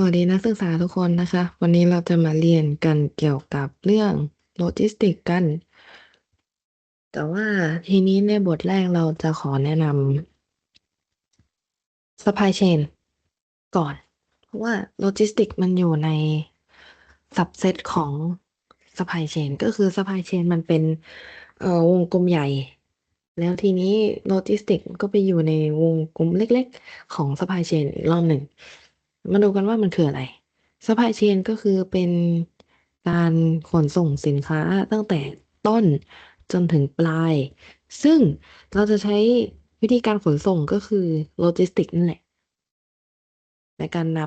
สวัสดีนักศึกษาทุกคนนะคะ วันนี้เราจะมาเรียนกันเกี่ยวกับเรื่องโลจิสติกกัน แต่ว่าทีนี้ในบทแรกเราจะขอแนะนำ supply chain ก่อน เพราะว่าโลจิสติกมันอยู่ใน subset ของ supply chain ก็คือ supply chain มันเป็นวงกลมใหญ่ แล้วทีนี้โลจิสติกก็ไปอยู่ในวงกลมเล็ก ๆ ของ supply chain อีกรอบหนึ่ง มาดูกันว่ามันคืออะไร supply chain ก็คือเป็นการขนส่งสินค้าตั้งแต่ต้นจนถึงปลาย ซึ่งเราจะใช้วิธีการขนส่งก็คือโลจิสติกนั่นแหละ ในการน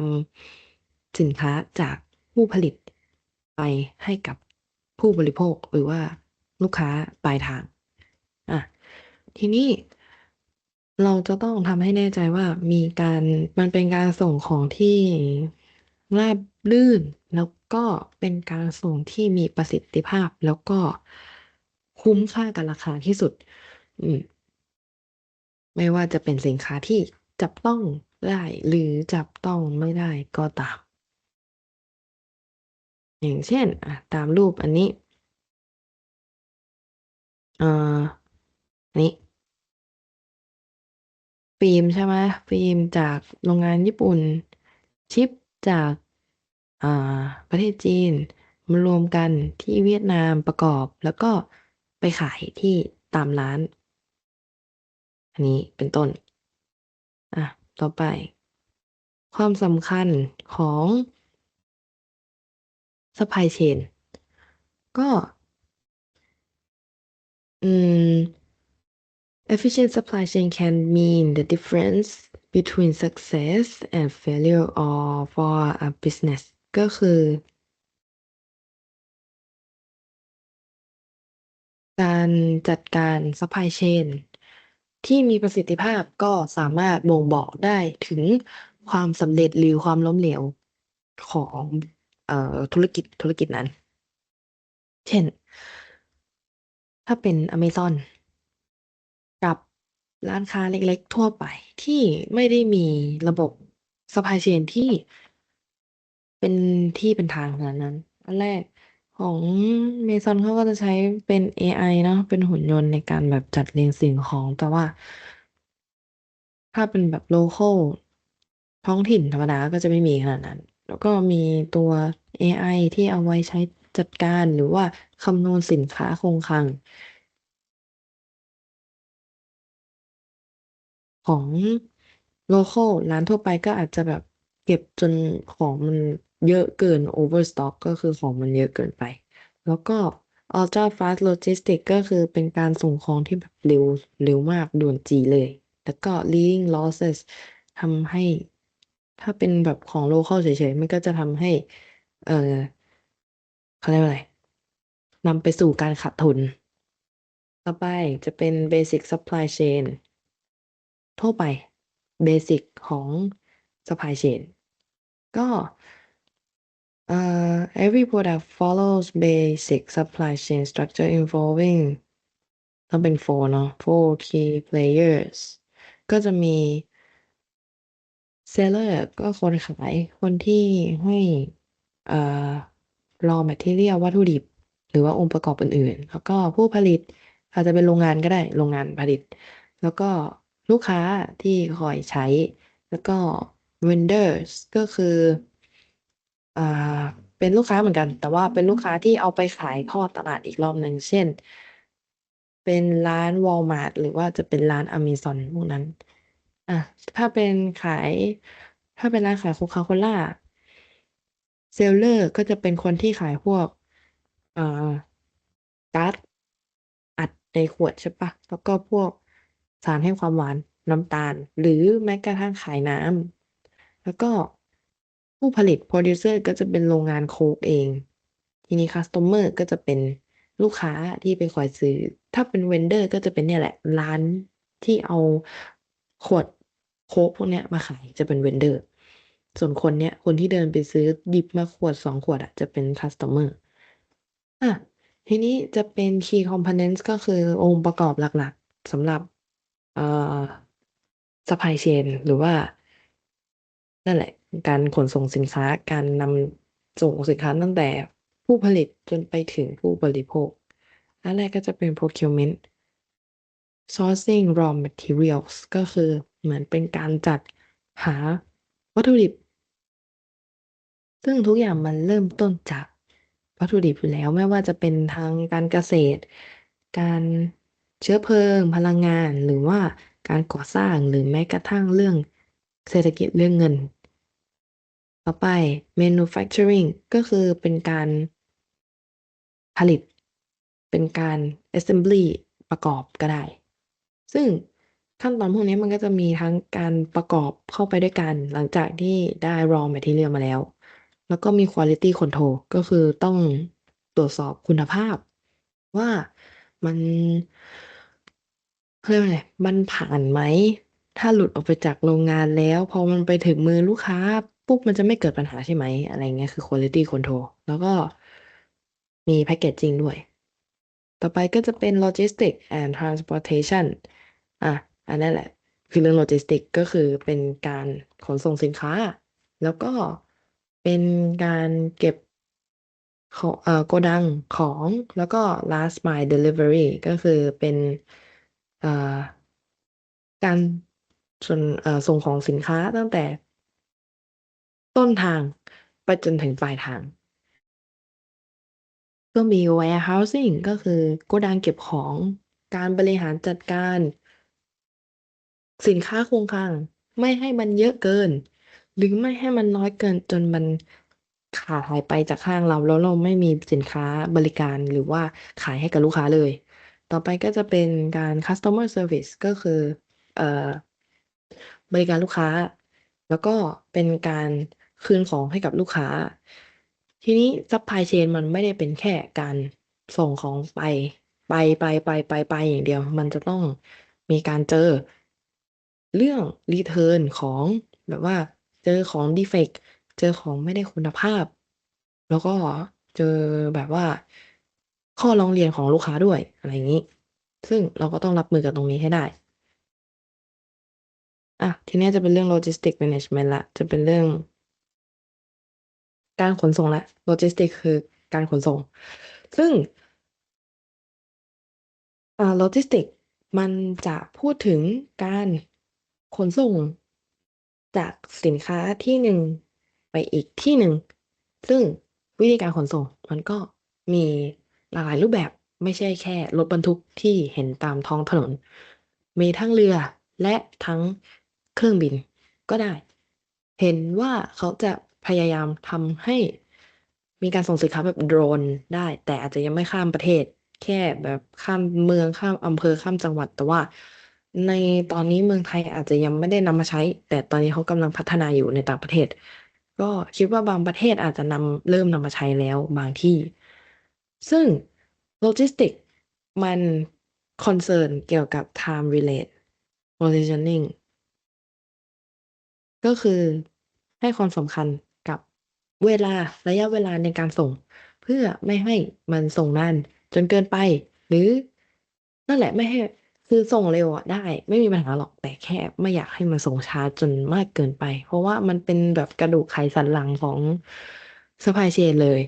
ำสินค้าจากผู้ผลิตไปให้กับผู้บริโภคหรือว่าลูกค้าปลายทาง อะ ทีนี้ เราจะต้องทำให้แน่ใจว่ามีการ มันเป็นการส่งของที่ราบรื่น แล้วก็เป็นการส่งที่มีประสิทธิภาพ แล้วก็คุ้มค่ากับราคาที่สุด อืม ไม่ว่าจะเป็นสินค้าที่จับต้องได้หรือจับต้องไม่ได้ก็ตาม อย่างเช่นอะตามรูปอันนี้ เอ่อนี้ ฟิล์มใช่ไหมฟิล์มจากโรงงานญี่ปุ่น ชิปจากอ่าประเทศจีนมารวมกันที่เวียดนามประกอบ แล้วก็ไปขายที่ตามร้าน อันนี้เป็นต้น อะ ต่อไป ความสำคัญของ supply chain ก็ อืม efficient supply chain can mean the difference between success and failure of for a business ก็คือ การจัดการ supply chain ที่มีประสิทธิภาพก็สามารถบ่งบอกได้ถึงความสำเร็จหรือความล้มเหลวของเอ่อธุรกิจธุรกิจนั้น เช่น ถ้าเป็น Amazon ร้านค้าเล็กๆ ทั่วไปที่ไม่ได้มีระบบ supply chain ที่เป็นที่เป็นทางขนาดนั้น อันแรกของ Amazon เขาก็จะใช้เป็นเอไอเนาะเป็นหุ่นยนต์ในการแบบจัดเรียงสิ่งของ แต่ว่า ถ้าเป็นแบบโลเคัลท้องถิ่นธรรมดาก็จะไม่มีขนาดนั้น แล้วก็มีตัวเอไอที่เอาไว้ใช้จัดการหรือว่าคำนวณสินค้าคงคลัง ของโลคัลร้านทั่วไปก็อาจจะแบบเก็บจนของมันเยอะเกิน overstock ก็คือของมันเยอะเกินไป แล้วก็ ultra fast logistics ก็คือเป็นการส่งของที่แบบเร็วเร็วมากด่วนจีเลย แล้วก็ leading losses ทำให้ ถ้าเป็นแบบของโลคัลเฉยๆ มันก็จะทำให้ เอ่อเขาเรียกว่าอะไรนำไปสู่การขาดทุน ต่อไปจะเป็น basic supply chain ทั่วไปเบสิกของ supply chain ก็เอ่อ every product follows basic supply chain structure involving ต้องเป็น4เนาะ4 key players ก็จะมี seller ก็คนขาย คนที่ให้เอ่อ raw material วัตถุดิบ หรือว่าองค์ประกอบอื่นๆ แล้วก็ผู้ผลิตอาจจะเป็นโรงงานก็ได้ โรงงานผลิต แล้วก็ ลูกค้าที่คอยใช้ แล้วก็ vendors ก็คืออ่าเป็นลูกค้าเหมือนกัน แต่ว่าเป็นลูกค้าที่เอาไปขายทอดตลาดอีกรอบหนึ่งเช่น เป็นร้าน Walmart หรือว่าจะเป็นร้าน Amazon พวกนั้นอ่าถ้าเป็นขาย ถ้าเป็นร้านขาย Coca-Cola seller ก็จะเป็นคนที่ขายพวกอ่าก๊าซอัดในขวดใช่เปล่าแล้วก็พวก สารให้ความหวานน้ำตาล หรือแม้กระทั่งขายน้ำแล้วก็ผู้ผลิต producer ก็จะเป็นโรงงานโค้กเอง ทีนี้ customer ก็จะเป็นลูกค้าที่ไปคอยซื้อ ถ้าเป็น vendor ก็จะเป็นเนี่ยแหละ ร้านที่เอาขวดโค้กพวกเนี้ยมาขายจะเป็น vendor ส่วนคนเนี้ยคนที่เดินไปซื้อหยิบมาขวด2ขวดอะจะเป็น customer อาทีนี้จะเป็น key components ก็คือองค์ประกอบหลักๆสำหรับ เอ่อ supply chain หรือว่า นั่นแหละ การขนส่งสินค้า การนำส่งสินค้าตั้งแต่ผู้ผลิตจนไปถึงผู้บริโภค อันแรกก็จะเป็น procurement sourcing raw materials ก็คือเหมือนเป็นการจัดหาวัตถุดิบ ซึ่งทุกอย่างมันเริ่มต้นจากวัตถุดิบอยู่แล้ว ไม่ว่าจะเป็นทางการเกษตร การ เชื้อเพลิง พลังงาน หรือว่าการก่อสร้างหรือแม้กระทั่งเรื่องเศรษฐกิจเรื่องเงิน ต่อไป manufacturing ก็คือเป็นการผลิต เป็นการ assembly ประกอบก็ได้ ซึ่งขั้นตอนพวกนี้มันก็จะมีทั้งการประกอบเข้าไปด้วยกัน หลังจากที่ได้ raw material มาแล้ว แล้วก็มี quality control ก็คือต้องตรวจสอบคุณภาพ ว่ามัน เขาเรียกว่าไรมันผ่านไหม ถ้าหลุดออกไปจากโรงงานแล้ว พอมันไปถึงมือลูกค้า ปุ๊บ มันจะไม่เกิดปัญหาใช่ไหม อะไรเงี้ยคือ quality control แล้วก็มี packaging ด้วย ต่อไปก็จะเป็น logistics and transportation อาอันนั้นแหละ คือเรื่อง logistics ก็คือเป็นการขนส่งสินค้า แล้วก็เป็นการเก็บขเอ่อโกดังของแล้วก็ last mile delivery ก็คือเป็น การส่วนส่งของสินค้าตั้งแต่ต้นทางไปจนถึงปลายทาง ก็มี warehousing ก็คือโกดังเก็บของการบริหารจัดการ สินค้าคงคลังไม่ให้มันเยอะเกิน หรือไม่ให้มันน้อยเกินจนมันขาดหายไปจากข้างเราแล้วเราไม่มีสินค้าบริการหรือว่าขายให้กับลูกค้าเลย ต่อไปก็จะเป็นการ customer service ก็คือเอ่อบริการลูกค้า แล้วก็เป็นการคืนของให้กับลูกค้า ทีนี้ supply chain มันไม่ได้เป็นแค่การส่งของไปไปๆๆๆๆอย่างเดียว มันจะต้องมีการเจอเรื่องรีเทิร์นของแบบว่าเจอของดีเฟกเจอของไม่ได้คุณภาพ แล้วก็เจอแบบว่า ข้อร้องเรียนของลูกค้าด้วยอะไรอย่างนี้ ซึ่งเราก็ต้องรับมือกับตรงนี้ให้ได้อาทีนี้จะเป็นเรื่อง logistics management แล้วจะเป็นเรื่อง การขนส่งล้ว logistics คือการขนส่ง ซึ่งอ่า logistics มันจะพูดถึงการขนส่งจากสินค้าที่หนึ่งไปอีกที่หนึ่ง ซึ่งวิธีการขนส่งมันก็มี หลากหลายรูปแบบไม่ใช่แค่รถบรรทุกที่เห็นตามท้องถนน มีทั้งเรือและทั้งเครื่องบินก็ได้ เห็นว่าเขาจะพยายามทำให้มีการส่งสินค้าแบบโดรนได้ แต่อาจจะยังไม่ข้ามประเทศ แค่แบบข้ามเมืองข้ามอำเภอข้ามจังหวัด แต่ว่าในตอนนี้เมืองไทยอาจจะยังไม่ได้นำมาใช้ แต่ตอนนี้เขากำลังพัฒนาอยู่ในต่างประเทศ ก็คิดว่าบางประเทศอาจจะนำเริ่มนำมาใช้แล้วบางที่ ซึ่ง logistics มันคอนเซิร์นเกี่ยวกับ time relate positioning ก็คือให้ความสำคัญกับเวลาระยะเวลาในการส่ง เพื่อไม่ให้มันส่งนานจนเกินไป หรือนั่นแหละไม่ให้คือส่งเร็วอะได้ ไม่มีปัญหาหรอกแต่แค่ไม่อยากให้มันส่งช้าจนมากเกินไป เพราะว่ามันเป็นแบบกระดูกไขสันหลังของ supply chain เลย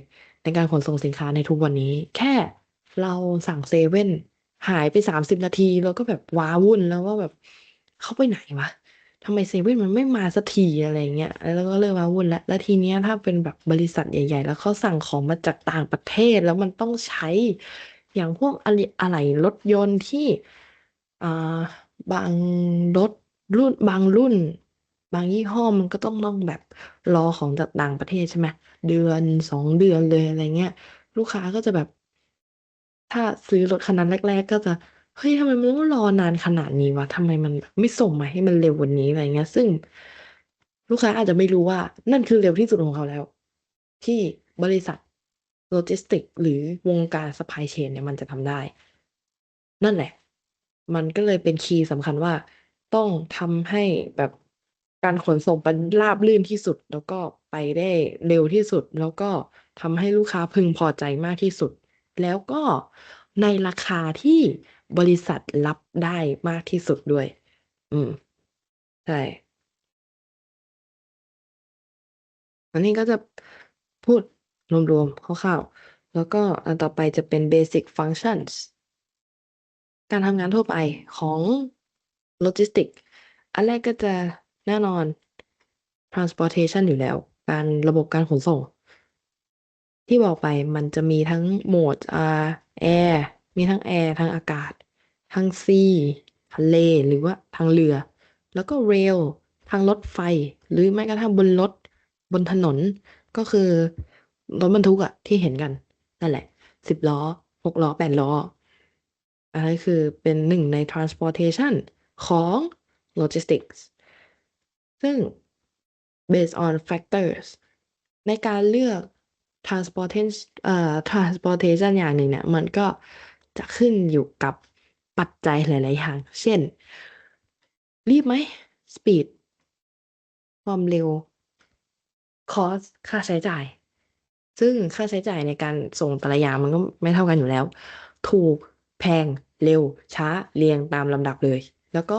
ในการขนส่งสินค้าในทุกวันนี้ แค่เราสั่งเซเว่นหายไป30นาทีเราก็แบบว้าวุ่นแล้วว่าแบบเขาไปไหนวะทำไมเซเว่นมันไม่มาสักทีอะไรเงี้ย แล้วก็เริ่มว้าวุ่นแล้ว แล้วทีเนี้ยถ้าเป็นแบบบริษัทใหญ่ ๆ แล้วเขาสั่งของมาจากต่างประเทศแล้วมันต้องใช้ อย่างพวกอะลิอะไหล่รถยนต์ที่อ่าบางรถรุ่นบางรุ่น บางยี่ห้อมันก็ต้องต้องแบบรอของจากต่างประเทศใช่ไหมเดือน2เดือนเลยอะไรเงี้ย ลูกค้าก็จะแบบ ถ้าซื้อรถคันนั้นแรก ๆ ก็จะเฮ้ยทำไมมันต้องรอนานขนาดนี้วะทำไมมันแบบไม่ส่งมาให้มันเร็วว่านี้อะไรเงี้ย ซึ่งลูกค้าอาจจะไม่รู้ว่า นั่นคือเร็วที่สุดของเขาแล้ว ที่บริษัท Logistics หรือวงการ supply chain เนี่ยมันจะทำได้ นั่นแหละ มันก็เลยเป็นคีย์สำคัญว่าต้องทำให้แบบ การขนส่งมันราบรื่นที่สุด แล้วก็ไปได้เร็วที่สุด แล้วก็ทำให้ลูกค้าพึงพอใจมากที่สุด แล้วก็ในราคาที่บริษัทรับได้มากที่สุดด้วย อืม ใช่อันนี้ก็จะพูดรวมๆคร่าวๆแล้วก็อันต่อไปจะเป็น basic functions การทำงานทั่วไปของ logistics อันแรกก็จะ แน่นอน transportation อยู่แล้ว การระบบการขนส่ง ที่บอกไปมันจะมีทั้งโหมดอ่า air มีทั้ง air ทั้งอากาศ ทั้ง sea ทะเลหรือว่าทางเรือ แล้วก็ rail ทางรถไฟ หรือแม้กระทั่งบนรถบนถนนก็คือรถบรรทุกอะที่เห็นกัน นั่นแหละสิบล้อหกล้อแปดล้ออันนั้นคือเป็นหนึ่งใน transportation ของ logistics ซึ่ง based on factors ในการเลือก transportation เอ่อ transportation อย่างหนึ่งเนี่ยมันก็จะขึ้นอยู่กับปัจจัยหลาย ๆ อย่าง เช่น รีบไหม speed ความเร็ว cost ค่าใช้จ่าย ซึ่งค่าใช้จ่ายในการส่งแต่ละอย่างมันก็ไม่เท่ากันอยู่แล้ว ถูก แพง เร็ว ช้า เรียงตามลำดับเลย แล้วก็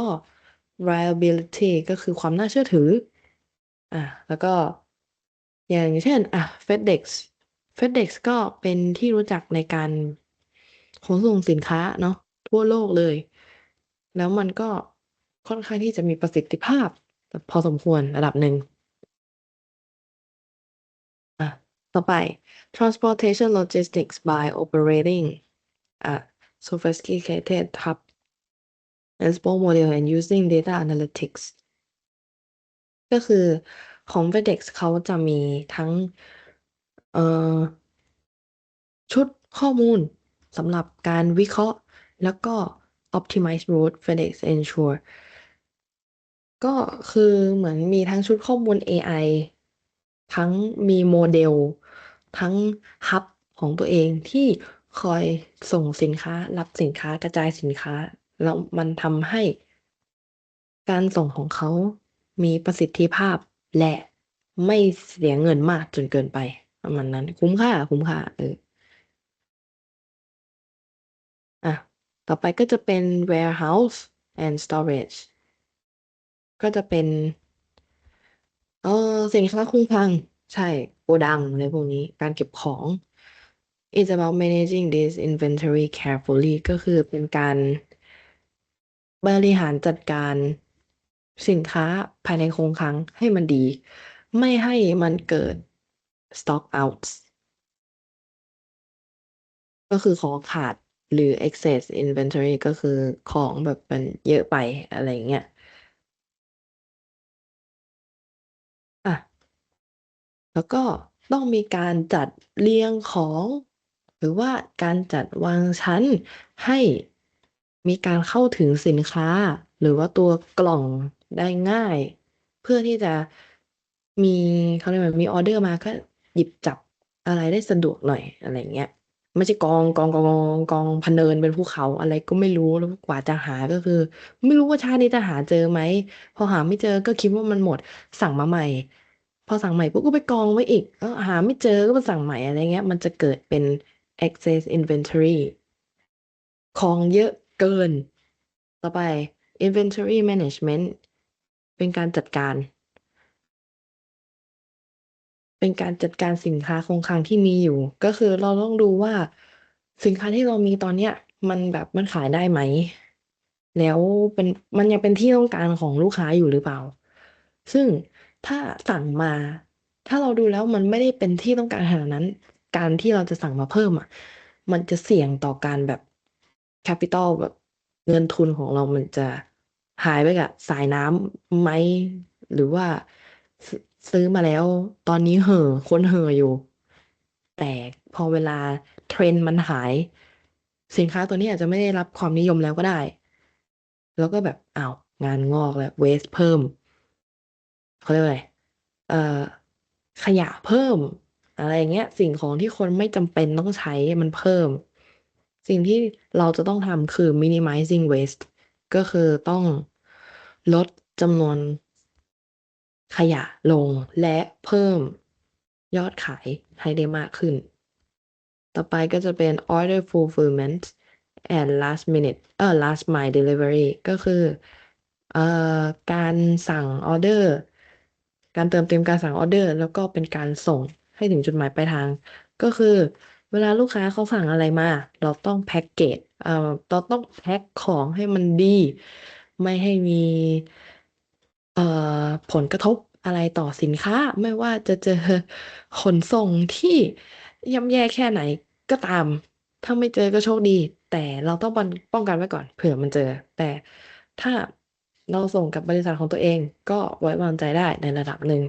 reliability ก็คือความน่าเชื่อถือ อ่าแล้วก็อย่างเช่น อ่า FedEx FedEx ก็เป็นที่รู้จักในการขนส่งสินค้าเนาะทั่วโลกเลย แล้วมันก็ค่อนข้างที่จะมีประสิทธิภาพ พอสมควรระดับหนึ่งอะต่อไป transportation logistics by operating a sophisticated hub transport model and using data analytics ก็คือของ FedEx เขาจะมีทั้งชุดข้อมูลสำหรับการวิเคราะห์ แล้วก็ optimize route FedEx Ensure ก็คือเหมือนมีทั้งชุดข้อมูล AI ทั้งมีโมเดล ทั้งฮับของตัวเองที่คอยส่งสินค้ารับสินค้ากระจายสินค้า แล้วมันทำให้การส่งของเขามีประสิทธิภาพและไม่เสียเงินมากจนเกินไปประมาณนั้น คุ้มค่า คุ้มค่า เอออะต่อไปก็จะเป็น warehouse and storage ก็จะเป็น เออสินค้าคงคลัง ใช่โกดังอะไรพวกนี้ การเก็บของ It's about managing this inventory carefully ก็คือเป็นการ บริหารจัดการสินค้าภายในคงคลังให้มันดี ไม่ให้มันเกิด stock outs ก็คือของขาดหรือ excess inventory ก็คือของแบบมันเยอะไปอะไรเงี้ยอะแล้วก็ต้องมีการจัดเรียงของ หรือว่าการจัดวางชั้นให้ มีการเข้าถึงสินค้า หรือว่าตัวกล่องได้ง่าย เพื่อที่จะมีเขาเรียกว่ามีออเดอร์มาก็หยิบจับอะไรได้สะดวกหน่อยอะไรเงี้ยไม่ใช่กองกองกองกองกองพะเนินเป็นภูเขาอะไรก็ไม่รู้แล้วกว่าจะหาก็คือ ไม่รู้ว่าชาตินี้จะหาเจอไหมพอหาไม่เจอก็คิดว่ามันหมดสั่งมาใหม่ พอสั่งใหม่ปุ๊บก็ไปกองไว้อีกแล้วหาไม่เจอก็มาสั่งใหม่อะไรเงี้ย มันจะเกิดเป็น excess inventory ของเยอะ เกิน ต่อไป inventory management เป็นการจัดการ เป็นการจัดการสินค้าคงคลังที่มีอยู่ ก็คือเราต้องดูว่าสินค้าที่เรามีตอนเนี้ย มันแบบมันขายได้ไหม แล้วเป็นมันยังเป็นที่ต้องการของลูกค้าอยู่หรือเปล่า ซึ่งถ้าสั่งมา ถ้าเราดูแล้วมันไม่ได้เป็นที่ต้องการขนาดนั้น การที่เราจะสั่งมาเพิ่มอะ มันจะเสี่ยงต่อการแบบ capital แบบเงินทุนของเรามันจะหายไปกับสายน้ำไหม หรือว่าซื้อมาแล้วตอนนี้เห่อคนเห่ออยู่ แต่พอเวลา trend มันหาย สินค้าตัวนี้อาจจะไม่ได้รับความนิยมแล้วก็ได้ แล้วก็แบบอ้าวงานงอกแล้ว waste เพิ่มเขาเรียกว่าอะไรเอ่อขยะเพิ่ม อะไรอย่างเงี้ย สิ่งของที่คนไม่จำเป็นต้องใช้มันเพิ่ม สิ่งที่เราจะต้องทำคือ minimizing waste ก็คือต้องลดจำนวนขยะลงและเพิ่มยอดขายให้ได้มากขึ้น ต่อไปก็จะเป็น order fulfillment and last minute เออ last mile delivery ก็คือเอ่อการสั่งออเดอร์ การเติมเต็มการสั่งออเดอร์ แล้วก็เป็นการส่งให้ถึงจุดหมายปลายทาง ก็คือ เวลาลูกค้าเขาสั่งอะไรมา เราต้องแพ็กเกจเอ่อเราต้องแพ็กของให้มันดี ไม่ให้มีเอ่อผลกระทบอะไรต่อสินค้า ไม่ว่าจะเจอขนส่งที่ย่ำแย่แค่ไหนก็ตาม ถ้าไม่เจอก็โชคดี แต่เราต้องป้องกันไว้ก่อนเผื่อมันเจอ แต่ถ้าเราส่งกับบริษัทของตัวเองก็ไว้วางใจได้ในระดับหนึ่ง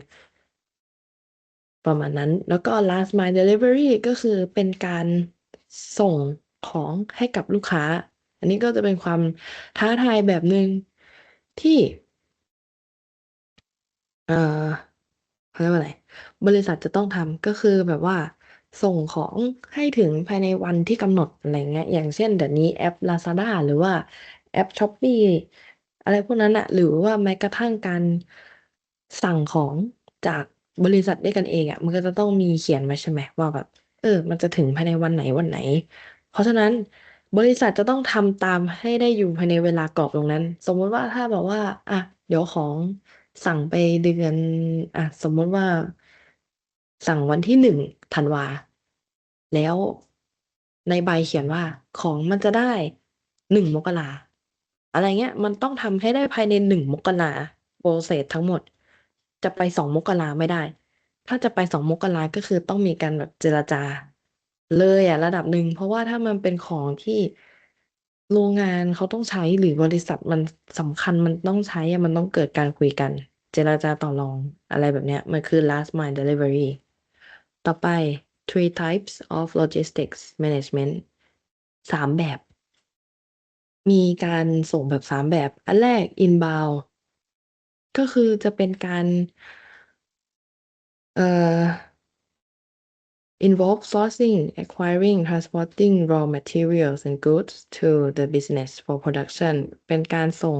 ประมาณนั้น แล้วก็ last mile delivery ก็คือเป็นการส่งของให้กับลูกค้า อันนี้ก็จะเป็นความท้าทายแบบหนึ่งที่ เอ่อเขาเรียกว่าอะไร บริษัทจะต้องทำก็คือแบบว่าส่งของให้ถึงภายในวันที่กำหนดอะไรเงี้ย อย่างเช่นเดี๋ยวนี้แอป Lazada หรือว่าแอป Shopee อะไรพวกนั้นน่ะหรือว่าแม้กระทั่งการสั่งของจาก บริษัทด้วยกันเองอะมันก็จะต้องมีเขียนไว้ใช่ไหมว่าแบบ เออ มันจะถึงภายในวันไหนวันไหน เพราะฉะนั้นบริษัทจะต้องทำตามให้ได้อยู่ภายในเวลากรอบตรงนั้น สมมุติว่าถ้าแบบว่า อะเดี๋ยวของสั่งไปเดือน อะสมมุติว่า สั่งวันที่1ธันวา แล้วในใบเขียนว่าของมันจะได้1มกราอะไรเงี้ย มันต้องทำให้ได้ภายใน1มกรา process ทั้งหมด จะไป2มกราไม่ได้ ถ้าจะไป2มกราก็คือต้องมีการแบบเจรจา เลยอะระดับหนึ่งเพราะว่าถ้ามันเป็นของที่โรงงานเขาต้องใช้หรือบริษัทมันสำคัญมันต้องใช้อะมันต้องเกิดการคุยกัน เจรจาต่อรองอะไรแบบเนี้ยมันคือ last mile delivery ต่อไป three types of logistics management 3แบบ มีการส่งแบบ3แบบ อันแรก inbound ก็คือจะเป็นการ เอ่อ involve sourcing, acquiring, transporting raw materials and goods to the business for production เป็นการส่ง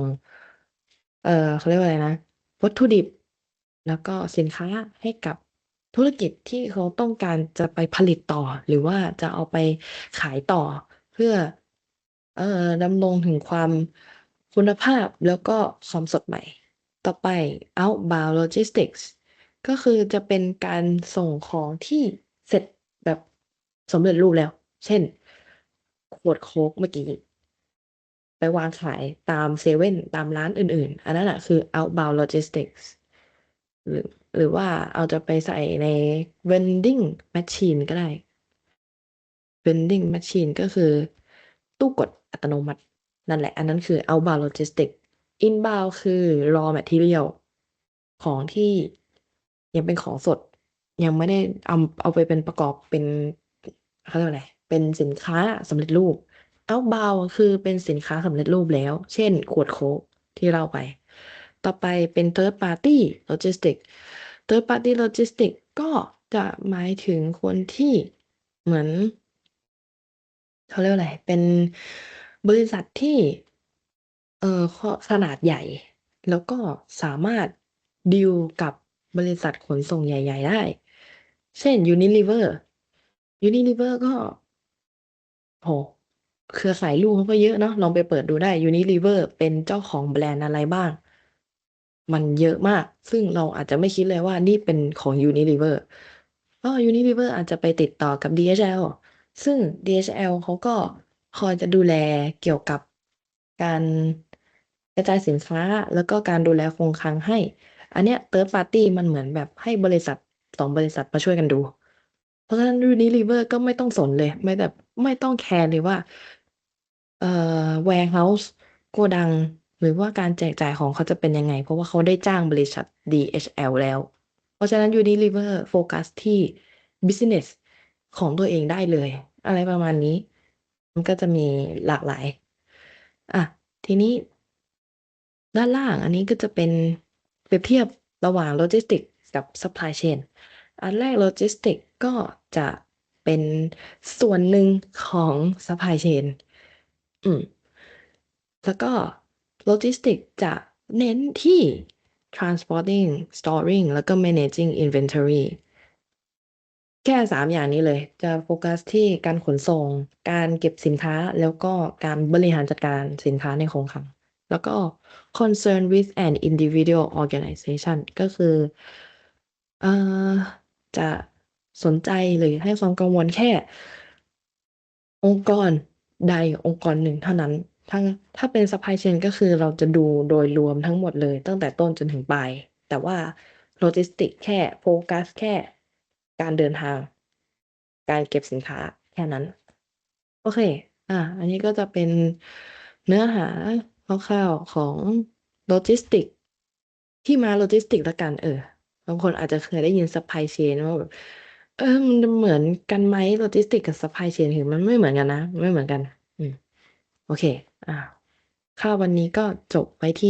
เอ่อเขาเรียกว่าอะไรนะ วัตถุดิบ แล้วก็สินค้าให้กับธุรกิจที่เขาต้องการจะไปผลิตต่อ หรือว่าจะเอาไปขายต่อเพื่อ เอ่อดำรงถึงความคุณภาพแล้วก็ความสดใหม่ ต่อไป outbound logistics ก็คือจะเป็นการส่งของที่เสร็จแบบสำเร็จรูปแล้ว เช่น ขวดโค้กเมื่อกี้ ไปวางขายตามเซเว่นตามร้านอื่นๆ อันนั้นน่ะคือ outbound logistics หรือหรือว่าเอาจะไปใส่ใน vending machine ก็ได้ vending machine ก็คือตู้กดอัตโนมัติ นั่นแหละ อันนั้นคือ outbound logistics inbound คือ raw material ของที่ยังเป็นของสด ยังไม่ได้เอาเอาไปเป็นประกอบเป็นเขาเรียกว่าอะไรเป็นสินค้าสำเร็จรูป outbound คือเป็นสินค้าสำเร็จรูปแล้ว เช่น ขวดโค้กที่เล่าไป ต่อไปเป็น third party logistics third party logistics ก็จะหมายถึงคนที่เหมือนเขาเรียกว่าอะไร เป็นบริษัทที่ เอ่อขนาดใหญ่ แล้วก็สามารถดีลกับบริษัทขนส่งใหญ่ ๆ ได้ เช่น Unilever Unilever ก็โอ้โฮเครือข่ายลูกเขาก็เยอะเนาะลองไปเปิดดูได้ Unilever เป็นเจ้าของแบรนด์อะไรบ้าง มันเยอะมาก ซึ่งเราอาจจะไม่คิดเลยว่านี่เป็นของ Unilever อ้อ Unilever อาจจะไปติดต่อกับ DHL ซึ่ง DHL เขาก็คอยจะดูแลเกี่ยวกับการ กระจายสินค้าแล้วก็การดูแลคงคลังให้ อันเนี้ย third party มันเหมือนแบบให้บริษัท2บริษัทมาช่วยกันดู เพราะฉะนั้น Unilever ก็ไม่ต้องสนเลย ไม่แบบไม่ต้องแคร์เลยว่าเอ่อ warehouse โกดัง หรือว่าการแจกจ่ายของเขาจะเป็นยังไง เพราะว่าเขาได้จ้างบริษัท DHL แล้ว เพราะฉะนั้น Unilever โฟกัสที่บิซิเนสของตัวเองได้เลย อะไรประมาณนี้ มันก็จะมีหลากหลาย อะ ทีนี้ ด้านล่างอันนี้ก็จะเป็นเปรียบเทียบระหว่าง Logistics กับ Supply Chain อันแรก Logistics ก็จะเป็นส่วนหนึ่งของ Supply Chain อืมแล้วก็ Logistics จะเน้นที่ transporting, storing แล้วก็ managing inventory แค่3อย่างนี้เลย จะโฟกัสที่การขนส่ง การเก็บสินค้าแล้วก็การบริหารจัดการสินค้าในคงคลัง แล้วก็ concern with an individual organization ก็คือเอ่อจะสนใจหรือให้ความกังวลแค่ องค์กรใดองค์กรหนึ่งเท่านั้นถ้าถ้าเป็น supply chain ก็คือเราจะดูโดยรวมทั้งหมดเลย ตั้งแต่ต้นจนถึงปลายแต่ว่า Logistics แค่โฟกัสแค่การเดินทาง การเก็บสินค้าแค่นั้น โอเค อ่า อันนี้ก็จะเป็นเนื้อหา คร่าวๆของโลจิสติก ที่มาโลจิสติกละกัน เออบางคนอาจจะเคยได้ยินซัพพลายเชนว่าแบบเออมันเหมือนกันไหมโลจิสติกกับซัพพลายเชนคือมันไม่เหมือนกันนะ ไม่เหมือนกัน อืม โอเค อ่าค่ะวันนี้ก็จบไว้ที่